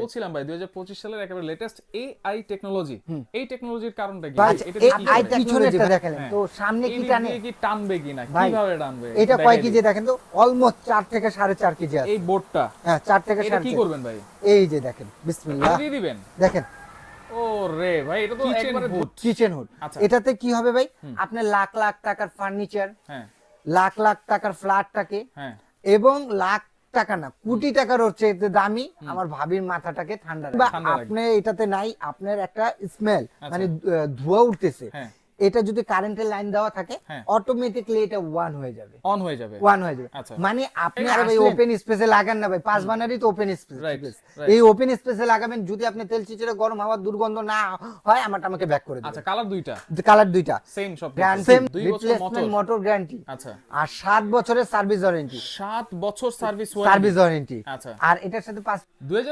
বলছিলাম ভাই দুই সালের একেবারে লেটেস্ট এআই টেকনোলজি এই টেকনোলজির কারণটা কি? এটা কি করে? পিছনেরটা দেখেন। হ্যাঁ। তো সামনে কি টানে? কি টানবে কিনা ভাই, কীভাবে টানবে? এটা কয় কেজি দেখেন তো? অলমোস্ট চার থেকে সাড়ে চার কেজি আছে। এই বোর্ডটা। হ্যাঁ চার থেকে এটা সাড়ে কি করবেন ভাই? এই যে দেখেন বিসমিল্লাহ। দিয়ে দিবেন? দেখেন। ও রে ভাই এটা তো একবারে হুড কিচেন হুড আচ্ছা। এটাতে কি হবে ভাই? আপনার লাখ লাখ টাকার ফার্নিচার হ্যাঁ। লাখ লাখ টাকার ফ্ল্যাটটাকে হ্যাঁ। এবং লাখ টাকা না কোটি টাকার হচ্ছে এতে দামি আমার ভাবির মাথাটাকে ঠান্ডা আপনি এটাতে নাই আপনার একটা স্মেল আচ্ছা। মানে ধোয়া ধোঁয়া উঠতেছে। হ্যাঁ। এটা যদি কারেন্টের লাইন দেওয়া থাকে হ্যাঁ। অটোমেটিকলি এটা ওয়ান হয়ে যাবে। অন হয়ে যাবে। ওয়ান হয়ে যাবে। আচ্ছা। মানে আপনি আর ভাই ওপেন স্পেসে লাগান না ভাই পাঁচ বানারই তো ওপেন স্পেস. এই ওপেন স্পেসে লাগাবেন যদি আপনি তেল চিচড়ে গরম হাওয়ার দুর্গন্ধ না হয় আমারটা আমাকে ব্যাক করে আচ্ছা কালার দুইটা? কালার দুইটা। সেম সব সেম দুই বছর রিপ্লেসমেন্ট মোটর মোটর গ্যারান্টি আচ্ছা। আর সাত বছরের সার্ভিস ওয়ারেন্টি সাত বছর সার্ভিস সার্ভিস ওয়ারেন্টি আচ্ছা। আর এটার সাথে পাঁচ দুই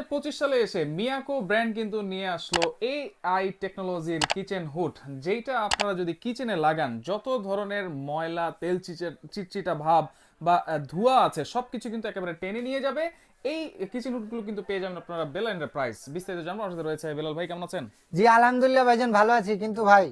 সালে এসে মিয়াকো ব্র্যান্ড কিন্তু নিয়ে আসলো এআই টেকনোলজির কিচেন হুড যেটা আপনারা যদি কিচেনে লাগান, যত ধরনের ময়লা, তেল চিটচিটা ভাব বা ধোঁয়া আছে, সবকিছু কিন্তু একেবারে টেনে নিয়ে যাবে। এই কিচেন হুডগুলো কিন্তু পেয়ে যাবেন আপনারা বেল এন্টারপ্রাইজ বিস্তারিত জানব আমাদের রয়েছে বেলাল ভাই, কেমন আছেন? জি, আলহামদুলিল্লাহ ভাইজান, ভালো আছি। কিন্তু ভাই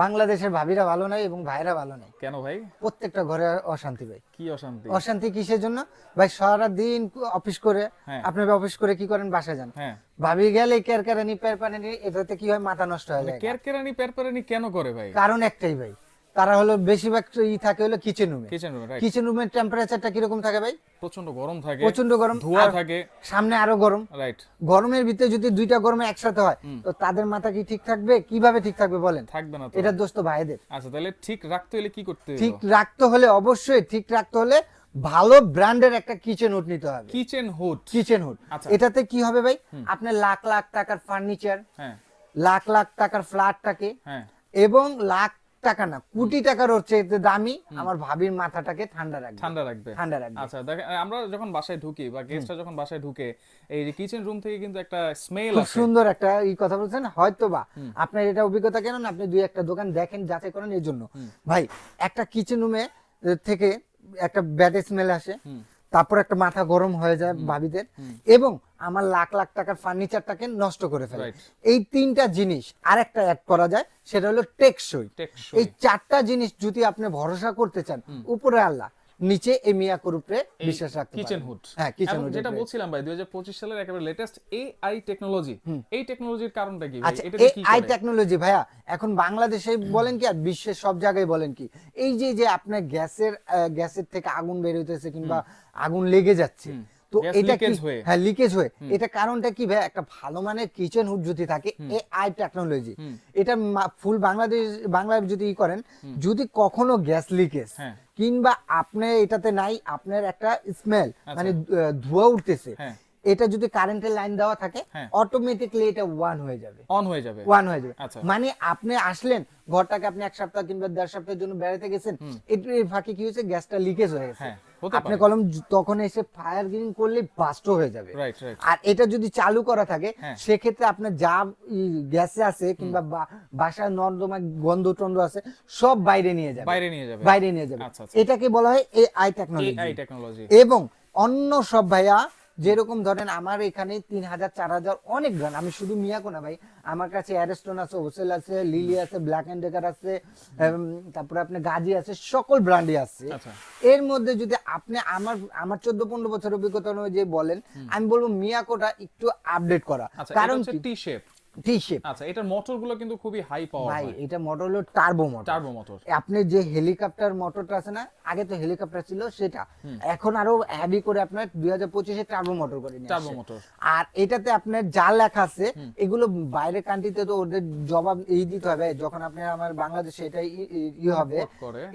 বাংলাদেশের ভাবিরা ভালো নাই এবং ভাইরা ভালো নাই। কেন ভাই? প্রত্যেকটা ঘরে অশান্তি ভাই। কি অশান্তি? অশান্তি কিসের জন্য? ভাই সারা দিন অফিস করে আপনি আপনার অফিস করে কি করেন? বাসায় যান। হ্যাঁ। ভাবি গেলে কেরকেরানি পেরপানি এটাতে কি হয়? মাথা নষ্ট হয়ে যায়। কেরকেরানি পেরপেরানি কেন করে ভাই? কারণ একটাই ভাই তারা হলো বেশিরভাগ ই থাকে হলো কিচেন রুমে কিচেন রুমে রাইট কিচেন রুমের টেম্পারেচারটা কীরকম থাকে ভাই? প্রচণ্ড গরম থাকে প্রচণ্ড গরম ধোঁয়া থাকে। সামনে আরও গরম। রাইট গরমের ভিতরে যদি দুইটা গরমে একসাথে হয় তো তাদের মাথা কি ঠিক থাকবে? কীভাবে ঠিক থাকবে বলেন? থাকবে না তো। এটা দোস্ত ভাইদের। আচ্ছা তাহলে ঠিক রাখতে হলে কি করতে হবে ঠিক রাখতে হলে অবশ্যই ঠিক রাখতে হলে ভালো ব্র্যান্ডের একটা কিচেন হুড নিতে হবে। কিচেন হুড কিচেন হুড আচ্ছা। এটাতে কি হবে ভাই? আপনার লাখ লাখ টাকার ফার্নিচার হ্যাঁ। লাখ লাখ টাকার ফ্ল্যাটটাকে হ্যাঁ। এবং লাখ টাকা না কোটি টাকার হচ্ছে দামি। আমার ভাবির মাথাটাকে ঠান্ডা রাখবে। ঠান্ডা রাখবে। ঠান্ডা রাখবে। আচ্ছা দেখেন আমরা যখন বাসায় ঢুকি বা গেস্টরা যখন বাসায় ঢুকে এই যে কিচেন রুম থেকে কিন্তু একটা স্মেল খুব আসে। সুন্দর একটা এই কথা বলছেন হয়তো বা আপনার এটা অভিজ্ঞতা কেন না আপনি দুই একটা দোকান দেখেন যাচাই করেন এই জন্য। ভাই একটা কিচেন রুমে থেকে একটা ব্যাড স্মেল আসে। তারপর একটা মাথা গরম হয়ে যায় ভাবিদের। এবং আমার লাখ লাখ টাকার ফার্নিচারটাকে নষ্ট করে ফেলে। এই তিনটা জিনিস আর একটা অ্যাড করা যায় সেটা হলো টেকসই। টেকসই। এই চারটা জিনিস যদি আপনি ভরসা করতে চান উপরে আল্লাহ। নিচে এমিয়া করুপে উপরে বিশ্বাস রাখতে কিচেন। হুড হ্যাঁ কিচেন হুড যেটা বলছিলাম ভাই 2025 সালের একেবারে লেটেস্ট এআই টেকনোলজি এই টেকনোলজির কারণটা কি ভাই? আচ্ছা এটা কি আই করে? টেকনোলজি ভাইয়া এখন বাংলাদেশে বলেন কি আর বিশ্বের সব জায়গায় বলেন কি এই যে যে আপনার গ্যাসের গ্যাসের থেকে আগুন বের হইতেছে কিংবা আগুন লেগে যাচ্ছে তো এটা কি? হ্যাঁ। লিকেজ হয়ে। এটা কারণটা কি ভাই? একটা ভালো মানের কিচেন হুড যদি থাকে এই আই টেকনোলজি এটা ফুল বাংলাদেশ বাংলায় যদি ই করেন যদি কখনো গ্যাস লিকেজ হ্যাঁ। কিংবা আপনি এটাতে নাই আপনার একটা স্মেল মানে আহ, ধোঁয়া উঠতেছে হ্যাঁ। এটা যদি কারেন্টের লাইন দেওয়া থাকে হ্যাঁ। অটোমেটিকলি এটা ওয়ান হয়ে যাবে। অন হয়ে যাবে। ওয়ান হয়ে যাবে। আচ্ছা। মানে আপনি আসলেন ঘরটাকে আপনি এক সপ্তাহ কিংবা দেড় সপ্তাহের জন্য বেড়াতে গেছেন এর এর ফাঁকে কি হয়েছে? গ্যাসটা লিকেজ হয়ে গেছে। হ্যাঁ, আপনি কলম তখন এসে ফায়ার গ্রিন করলে বাস্ট হয়ে যাবে। আর এটা যদি চালু করা থাকে হ্যাঁ। সেক্ষেত্রে আপনার যা গ্যাসে আছে কিংবা বাসার নর্দমা গন্ধ টন্ধ আছে সব বাইরে নিয়ে যাবে। বাইরে নিয়ে যাবে। বাইরে নিয়ে যাবে। আচ্ছা, আচ্ছা। এটাকে বলা হয় টেকনোলজি এআই টেকনোলজি এবং অন্য সব ভাইয়া যেরকম ধরেন আমার এখানে তিন হাজার চার হাজার অনেক ব্র্যান্ড আমি শুধু মিয়াকো না ভাই আমার কাছে অ্যারেস্টন আছে হোসেল আছে লিলি আছে ব্ল্যাক অ্যান্ড ডেকার আছে তারপরে আপনি গাজি আছে সকল ব্র্যান্ডই আছে। আচ্ছা। এর মধ্যে যদি আপনি আমার আমার চোদ্দ পনেরো বছর অভিজ্ঞতা অনুযায়ী বলেন আমি বলব মিয়াকোটা একটু আপডেট করা। আচ্ছা কারণ টি শেপ টি শেপ আচ্ছা এটার মোটরগুলো কিন্তু খুবই হাই পাওয়ার ভাই এটা মোটর হলো টার্বো মোটর টার্বো মোটর আপনি যে হেলিকপ্টার মোটরটা আছে না আগে তো হেলিকপ্টার ছিল সেটা। এখন আরও হেভি করে আপনার দুই হাজার পঁচিশে টার্বো মোটর করে নিয়ে টার্বো মোটর আর এটাতে আপনার যা লেখা আছে এগুলো বাইরের কান্ট্রিতে তো ওদের জবাব এই দিতে হবে। যখন আপনি আমার বাংলাদেশে এটা ই- হবে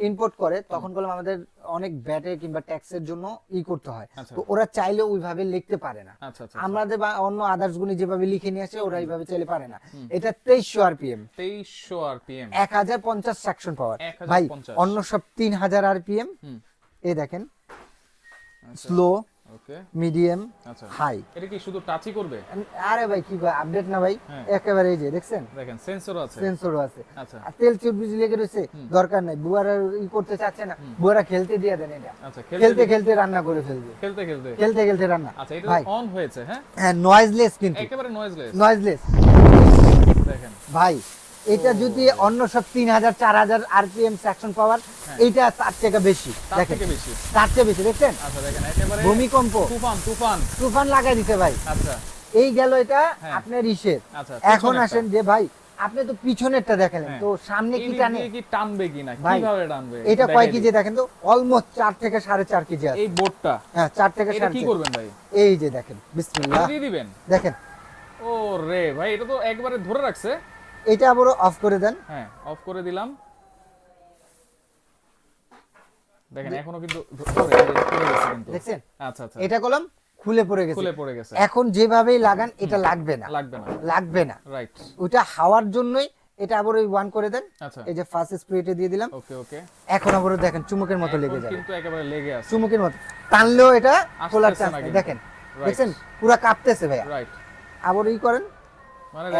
ইম্পোর্ট করে। তখন করলাম আমাদের অনেক ব্যাটে কিংবা ট্যাক্সের জন্য ই করতে হয়। আচ্ছা। তো ওরা চাইলে ওইভাবে লিখতে পারে না। আচ্ছা আচ্ছা আমাদের বা অন্য আদার্স গুলি যেভাবে লিখে নিয়ে আসে ওরা এইভাবে চাইলে পারে না। এটা তেইশশো আরপিএম। তেইশশো আরপিএম। এক হাজার পঞ্চাশ সেকশন পাওয়ার ভাই অন্য সব তিন হাজার আরপিএম। এম এই দেখেন। স্লো মিডিয়াম আচ্ছা। হাই এটা কি শুধু টাচই করবে? আরে ভাই কি আপডেট না ভাই? হ্যাঁ। একেবারে এই যে দেখছেন? দেখেন সেন্সরও আছে। সেন্সরও আছে। আচ্ছা। আর তেল চুপ বিজলি লেগে রয়েছে দরকার নাই। বুয়ারা ই করতে চাচ্ছে না। বুয়ারা খেলতে দিয়ে দেন এটা। আচ্ছা খেলতে খেলতে রান্না করে ফেলবে। খেলতে খেলতে। খেলতে খেলতে রান্না। আচ্ছা এটা ভাই। অন হয়েছে হ্যাঁ? হ্যাঁ নয়েজলেস কিন্তু। একেবারে নয়েজলেস নয়েজলেস দেখেন। ভাই এটা যদি অন্য সব তিন হাজার চার হাজার আরপিএম সেকশন পাওয়ার এইটা তার থেকে বেশি। হ্যাঁ। তার দেখেন। থেকে বেশি। দেখছেন? আচ্ছা দেখেন ভূমিকম্প। তুফান তুফান। তুফান লাগাই দিতে ভাই। আচ্ছা। এই গেল এটা হ্যাঁ। আপনার ইসের। আচ্ছা এখন আসেন যে ভাই আপনি তো পিছনেরটা দেখালেন হ্যাঁ। তো সামনে কি টানে? কি টানবে কিনা ভাই, কীভাবে টানবে? এটা কয় কেজি দেখেন তো? অলমোস্ট চার থেকে সাড়ে চার কেজি আছে। এই বোর্ডটা হ্যাঁ চার থেকে এটা সাড়ে কি করবেন ভাই? এই যে দেখেন বিসমিল্লাহ। দিয়ে দিবেন? দেখেন। ও রে ভাই এটা তো একবারে ধরে রাখছে। এটা আবারও অফ করে দেন। হ্যাঁ অফ করে দিলাম। দেখেন এখনও কিন্তু পড়ে গেছে কিন্তু। দেখছেন? আচ্ছা আচ্ছা। এটা কলম খুলে পড়ে গেছে। খুলে পড়ে গেছে। এখন যেভাবেই লাগান এটা লাগবে না। লাগবে না। লাগবে না। রাইট ওইটা হাওয়ার জন্যই এটা আবার ওই ওয়ান করে দেন। আচ্ছা। এই যে ফার্স্ট স্প্রেটা দিয়ে দিলাম। ওকে ওকে এখন আবার দেখেন চুমুকের মতো লেগে যাবে। কিন্তু একেবারে লেগে আছে। চুমুকের মতো। টানলেও এটা খোলার চান্স। দেখেন. দেখছেন? পুরো কাঁপতেছে ভাইয়া। রাইট আবার ই করেন। দেখেন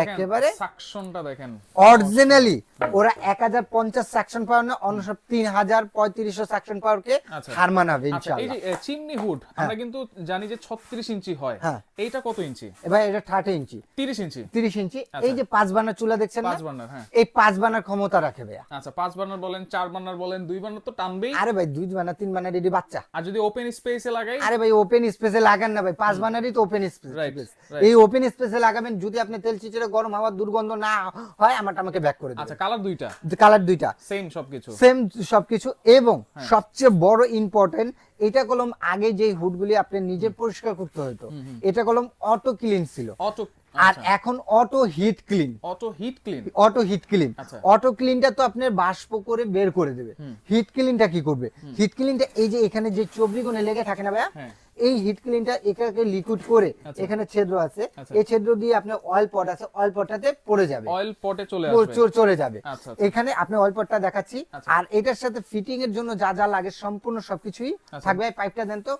একেবারে সাকশনটা দেখেন। অরিজিনালি ওরা এক হাজার পঞ্চাশ সেকশন পাওয়ার না অন্য সব তিন হাজার পঁয়ত্রিশশো সেকশন পাওয়ারকে। হার মানাবে এই যে চিমনি হুড আমরা কিন্তু জানি যে 36 ইঞ্চি হয়। হ্যাঁ। এইটা কত ইঞ্চি? এটা থার্টি ইঞ্চি। 30 ইঞ্চি। তিরিশ ইঞ্চি। আচ্ছা। এই যে পাঁচ বানার চুলা দেখছেন না? পাঁচ বার্নার হ্যাঁ। এই পাঁচ বানার ক্ষমতা রাখে ভাইয়া। আচ্ছা পাঁচ বার্নার বলেন চার বার্নার বলেন দুই বার্নার তো টানবেই। আরে ভাই দুই বানার তিন বানার এটি বাচ্চা। আর যদি ওপেন স্পেসে লাগাই? আরে ভাই ওপেন স্পেসে লাগান না ভাই পাঁচ বানারই তো ওপেন স্পেস. এই ওপেন স্পেসে লাগাবেন যদি আপনি তেল চিচড়ে গরম হাওয়া দুর্গন্ধ না হয় আমারটা আমাকে ব্যাক করে আচ্ছা কালার দুইটা? কালার দুইটা। সেম সবকিছু? সেম সবকিছু এবং হ্যাঁ। সবচেয়ে বড় ইম্পর্টেন্ট এটা কলম আগে যে হুডগুলি আপনি নিজে পরিষ্কার করতে হতো এটা কলম অটো ক্লিন ছিল। অটো আর এখন auto heat clean auto heat clean auto heat clean আচ্ছা। অটো ক্লিনটা তো আপনার বাষ্প করে বের করে দেবে। হিট ক্লিনটা কি করবে? হিট ক্লিনটা এই যে এখানে যে চবরি কোণে লেগে থাকে না ভাইয়া? হ্যাঁ। এই হিট ক্লিনটা এটাকে লিকুইড করে আচ্ছা। এখানে ছিদ্র আছে আচ্ছা। এই ছিদ্র দিয়ে আপনার অয়েল পট আছে অয়েল পটটাতে পড়ে যাবে অয়েল পটে চলে আসবে চলে যাবে আচ্ছা। এখানে আপনি অয়েল পটটা দেখাচ্ছি। আর এটার সাথে ফিটিং এর জন্য যা যা লাগে সম্পূর্ণ সবকিছুই। থাকবে পাইপটা দেন তো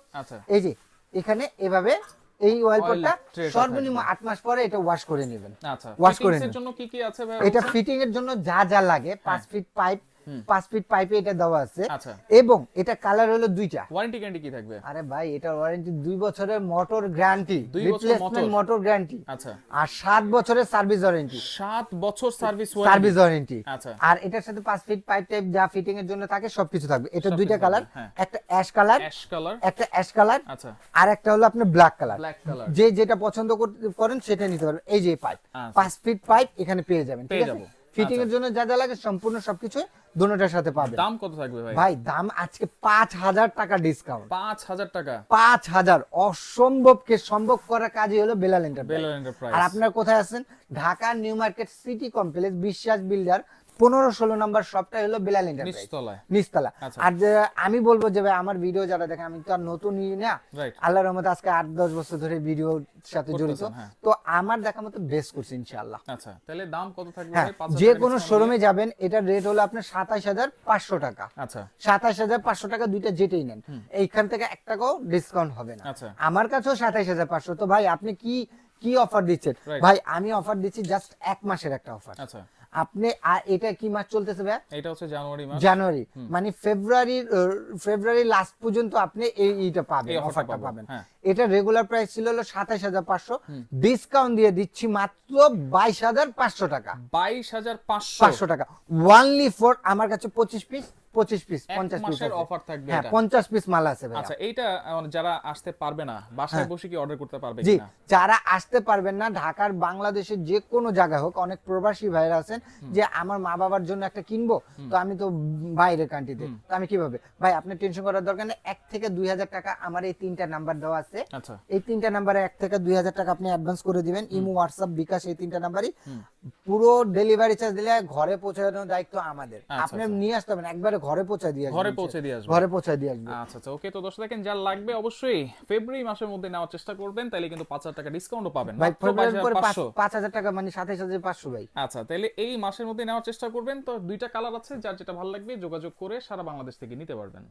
এই যে এখানে এভাবে এই অয়েল পটটা সর্বনিম্ন থাকবে। আট মাস পরে এটা ওয়াশ করে নেবেন আচ্ছা Wash করে নিন। জন্য কি কি আছে ভাই এটা? ফিটিং এর জন্য যা যা লাগে পাঁচ ফিট পাইপ পাঁচ ফিট পাইপে এটা দেওয়া আছে। আচ্ছা। এবং এটা কালার হলো দুইটা। ওয়ারেন্টি গ্যারান্টি কি থাকবে? আরে ভাই এটা ওয়ারেন্টি দুই বছরের মোটর গ্যারান্টি দুই বছর রিপ্লেসমেন্ট মোটর গ্যারান্টি আচ্ছা। আর সাত বছরের সার্ভিস ওয়ারেন্টি সাত বছর সার্ভিস সার্ভিস ওয়ারেন্টি আচ্ছা। আর এটার সাথে পাঁচ ফিট পাইপ টাইপ যা ফিটিং এর জন্য থাকে সবকিছু থাকবে। এটা দুইটা কালার হ্যাঁ। একটা অ্যাশ কালার অ্যাশ কালার একটা অ্যাশ কালার আচ্ছা। আর একটা হলো আপনার ব্ল্যাক কালার ব্ল্যাক কালার যে যেটা পছন্দ কর- করেন সেটা নিতে পারবেন। এই যে পাইপ আচ্ছা। পাঁচ ফিট পাইপ এখানে পেয়ে যাবেন ঠিক পেয়ে আছে। ফিটিং এর আচ্ছা। জন্য যা যা লাগে সম্পূর্ণ সবকিছু দুটোটার সাথে পাবে দাম কত থাকবে ভাই? ভাই দাম আজকে পাঁচ হাজার টাকা ডিসকাউন্ট পাঁচ হাজার টাকা। পাঁচ হাজার অসম্ভবকে সম্ভব করার কাজই হলো বেলাল এন্টারপ্রাইজ বেলাল এন্টারপ্রাইজ আর আপনার কোথায় আছেন? Dhaka new market city complex Biswas builder পনেরো ষোলো নাম্বার শপটা হলো বেলাল এন্টারপ্রাইজ নিচতলা। আচ্ছা। আর আমি বলব যে ভাই আমার ভিডিও যারা দেখেন আমি তো আর নতুন না রাইট আল্লাহর রহমতে আজকে আট দশ বছর ধরে ভিডিওর সাথে জড়িত। হ্যাঁ। তো আমার দেখা মতো বেস্ট করছি ইনশাআল্লাহ। আচ্ছা তাহলে দাম কত থাকবে হ্যাঁ যে কোনো শোরুমে যাবেন এটার রেট হলো আপনার সাতাশ হাজার পাঁচশো টাকা? আচ্ছা। সাতাশ হাজার পাঁচশো টাকা দুইটা যেটাই নেন। এইখান থেকে এক টাকাও ডিসকাউন্ট হবে না। আচ্ছা। আমার কাছেও সাতাইশ হাজার পাঁচশো। তো ভাই আপনি কি কি অফার দিচ্ছেন? ভাই আমি অফার দিচ্ছি জাস্ট এক মাসের একটা অফার আচ্ছা। আপনি এটা কি মাস চলতেছে ভাই এটা হচ্ছে জানুয়ারি মাস। জানুয়ারি। মানে ফেব্রুয়ারি ফেব্রুয়ারি লাস্ট পর্যন্ত আপনি এই এইটা পাবেন অফারটা পাবেন। হ্যাঁ। এটা রেগুলার প্রাইস ছিল হলো সাতাশ হাজার পাঁচশো। ডিসকাউন্ট দিয়ে দিচ্ছি মাত্র বাইশ হাজার পাঁচশো টাকা। বাইশ হাজার পাঁচশো। টাকা। ওয়ানলি ফর আমার কাছে পঁচিশ পিস পঁচিশ পিস এক পঞ্চাশ পিস মাসের offer থাকবে হ্যাঁ এটা। পঞ্চাশ পিস মাল আছে ভাই আচ্ছা এইটা যারা আসতে পারবে না বাসায় বসে কি অর্ডার করতে পারবে হ্যাঁ। জি যারা আসতে পারবেন না ঢাকার বাংলাদেশের যে কোনো হোক অনেক প্রবাসী ভাইরা আছেন যে আমার মা বাবার জন্য একটা কিনবো তো আমি তো বাইরের কান্ট্রিতে তো। আমি কীভাবে? ভাই আপনি টেনশন করার দরকার নেই এক থেকে দুই হাজার টাকা আমার এই তিনটা নাম্বার দেওয়া আছে। আচ্ছা। এই তিনটা নাম্বারে এক থেকে দুই হাজার টাকা আপনি অ্যাডভান্স করে দিবেন ইমো হোয়াটসঅ্যাপ বিকাশ এই তিনটা নাম্বারই পুরো ডেলিভারি চার্জ দিলে ঘরে পৌঁছানোর দায়িত্ব আমাদের। আচ্ছা, আপনি আচ্ছা। নিয়ে আসতে হবে একবারে ঘরে পৌঁছায় দিয়ে ঘরে পৌঁছে দিয়ে আসবে। ঘরে পৌঁছায় দিয়ে আসবে। আচ্ছা আচ্ছা ওকে তো দর্শক দেখেন যার লাগবে অবশ্যই ফেব্রুয়ারি মাসের মধ্যে নেওয়ার চেষ্টা করবেন তাহলে কিন্তু পাঁচ হাজার টাকা ডিসকাউন্টও পাবেন। ভাই মাত্র পরে পাঁচ হাজার টাকা মানে সাতাইশ হাজার পাঁচশো ভাই। আচ্ছা তাহলে এই মাসের মধ্যে নেওয়ার চেষ্টা করবেন। তো দুইটা কালার আছে যার যেটা ভালো লাগবে যোগাযোগ করে সারা বাংলাদেশ থেকে নিতে পারবেন।